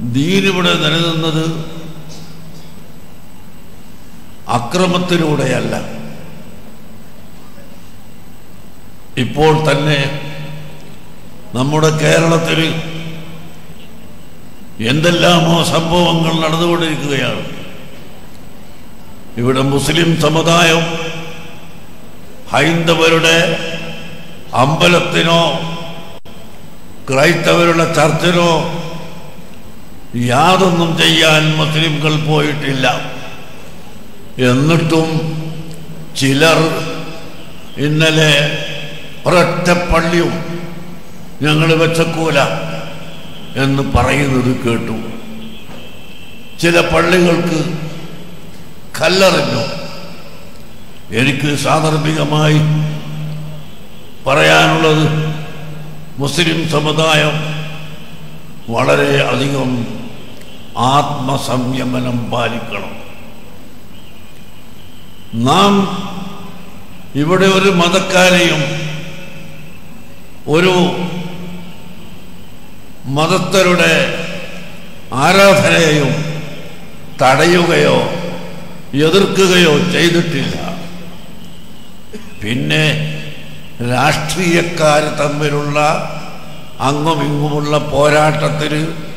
ദീനിവിടെ നിലനിന്നത് അക്രമത്തിലൂടെയല്ല. ഇപ്പോൾ തന്നെ നമ്മുടെ കേരളത്തിൽ എന്തെല്ലാമോ സംഭവങ്ങൾ നടന്നുകൊണ്ടിരിക്കുകയാണ്. ഇവിടെ മുസ്ലിം സമുദായം ഹൈന്ദവരുടെ അമ്പലത്തിനോ ക്രൈസ്തവരുടെ ചർച്ചിനോ യാതൊന്നും ചെയ്യാൻ മുസ്ലിംകൾ പോയിട്ടില്ല. എന്നിട്ടും ചിലർ ഇന്നലെ ഒരൊറ്റ പള്ളിയും ഞങ്ങൾ വെച്ചക്കൂല എന്ന് പറയുന്നത് കേട്ടു. ചില പള്ളികൾക്ക് കല്ലെറിഞ്ഞു. എനിക്ക് സാന്ദർഭികമായി പറയാനുള്ളത് മുസ്ലിം സമുദായം വളരെ അധികം ആത്മസംയമനം പാലിക്കണം. നാം ഇവിടെ ഒരു മതക്കാരെയും ഒരു മതസ്ഥരുടെ ആരാധനയെയും തടയുകയോ എതിർക്കുകയോ ചെയ്തിട്ടില്ല. പിന്നെ രാഷ്ട്രീയക്കാർ തമ്മിലുള്ള അങ്ങും ഇങ്ങുമുള്ള പോരാട്ടത്തിന്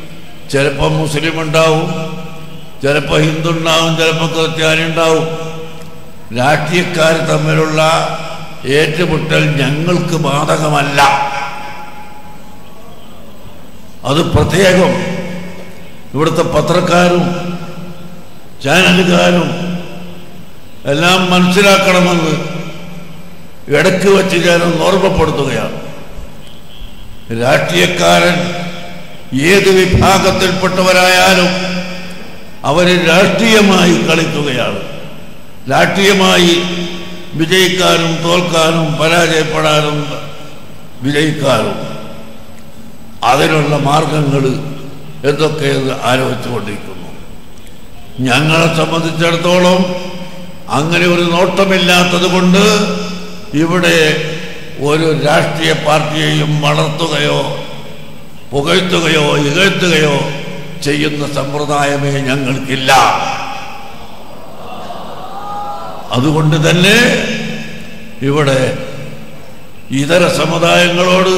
ചിലപ്പോൾ മുസ്ലിം ഉണ്ടാവും ചിലപ്പോൾ ഹിന്ദു ഉണ്ടാവും ചിലപ്പോൾ ക്രിസ്ത്യാനി ഉണ്ടാവും. രാഷ്ട്രീയക്കാർ തമ്മിലുള്ള ഏറ്റുമുട്ടൽ ഞങ്ങൾക്ക് ബാധകമല്ല. അത് പ്രത്യേകം ഇവിടുത്തെ പത്രക്കാരും ചാനലുകാരും എല്ലാം മനസ്സിലാക്കണമെന്ന് ഇടയ്ക്ക് വച്ച് ഞാനൊന്ന് ഓർമ്മപ്പെടുത്തുകയാണ്. രാഷ്ട്രീയക്കാരൻ ഏത് വിഭാഗത്തിൽപ്പെട്ടവരായാലും അവർ രാഷ്ട്രീയമായി കളിക്കുകയാണ്. രാഷ്ട്രീയമായി വിജയിക്കാനും തോൽക്കാനും പരാജയപ്പെടാനും വിജയിക്കാനും അതിനുള്ള മാർഗങ്ങൾ എന്തൊക്കെയെന്ന് ആലോചിച്ചുകൊണ്ടിരിക്കുന്നു. ഞങ്ങളെ സംബന്ധിച്ചിടത്തോളം അങ്ങനെ ഒരു നോട്ടമില്ലാത്തത് കൊണ്ട് ഇവിടെ ഒരു രാഷ്ട്രീയ പാർട്ടിയെയും വളർത്തുകയോ പുകഴ്ത്തുകയോ ഇകഴ്ത്തുകയോ ചെയ്യുന്ന സമ്പ്രദായമേ ഞങ്ങൾക്കില്ല. അതുകൊണ്ട് തന്നെ ഇവിടെ ഇതര സമുദായങ്ങളോട്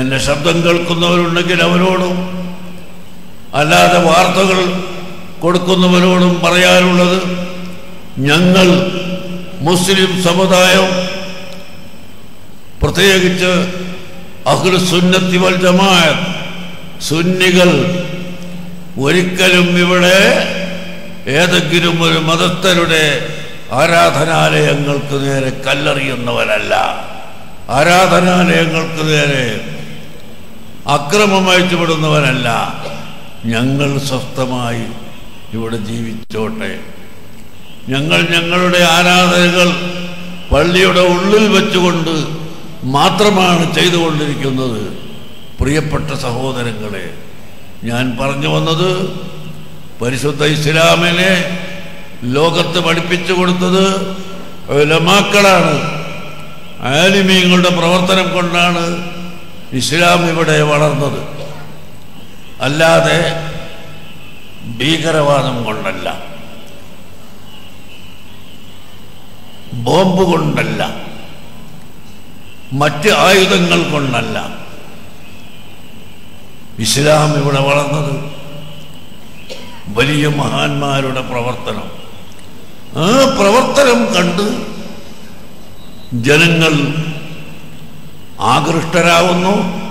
എന്നെ ശബ്ദം കേൾക്കുന്നവരുണ്ടെങ്കിൽ അവരോടും അല്ലാതെ വാർത്തകൾ കൊടുക്കുന്നവരോടും പറയാനുള്ളത് ഞങ്ങൾ മുസ്ലിം സമുദായം പ്രത്യേകിച്ച് സുന്നത്തി വൽ ജമാഅത്ത്. സുന്നികൾ ഒരിക്കലും ഇവിടെ ഏതെങ്കിലും ഒരു മതസ്ഥരുടെ ആരാധനാലയങ്ങൾക്ക് നേരെ കല്ലെറിയുന്നവരല്ല. ആരാധനാലയങ്ങൾക്ക് നേരെ അക്രമം ഞങ്ങൾ സ്വസ്ഥമായി ഇവിടെ ജീവിച്ചോട്ടെ. ഞങ്ങൾ ഞങ്ങളുടെ ആരാധനകൾ പള്ളിയുടെ ഉള്ളിൽ വെച്ചുകൊണ്ട് മാത്രമാണ് ചെയ്തുകൊണ്ടിരിക്കുന്നത്. പ്രിയപ്പെട്ട സഹോദരങ്ങളെ ഞാൻ പറഞ്ഞു വന്നത് പരിശുദ്ധ ഇസ്ലാമിനെ ലോകത്ത് പഠിപ്പിച്ചു കൊടുത്തത് ലമാക്കളാണ് ആലിമീങ്ങളുടെ പ്രവർത്തനം കൊണ്ടാണ് ഇസ്ലാം ഇവിടെ വളർന്നത്. അല്ലാതെ ഭീകരവാദം കൊണ്ടല്ല. ബോംബ് കൊണ്ടല്ല. മറ്റ് ആയുധങ്ങൾ കൊണ്ടല്ല. ഇസ്ലാം ഇവിടെ വളർന്നത് വലിയ മഹാന്മാരുടെ പ്രവർത്തനം. ആ പ്രവർത്തനം കണ്ട് ജനങ്ങൾ ആകൃഷ്ടരാകുന്നു പ്രവർത്തി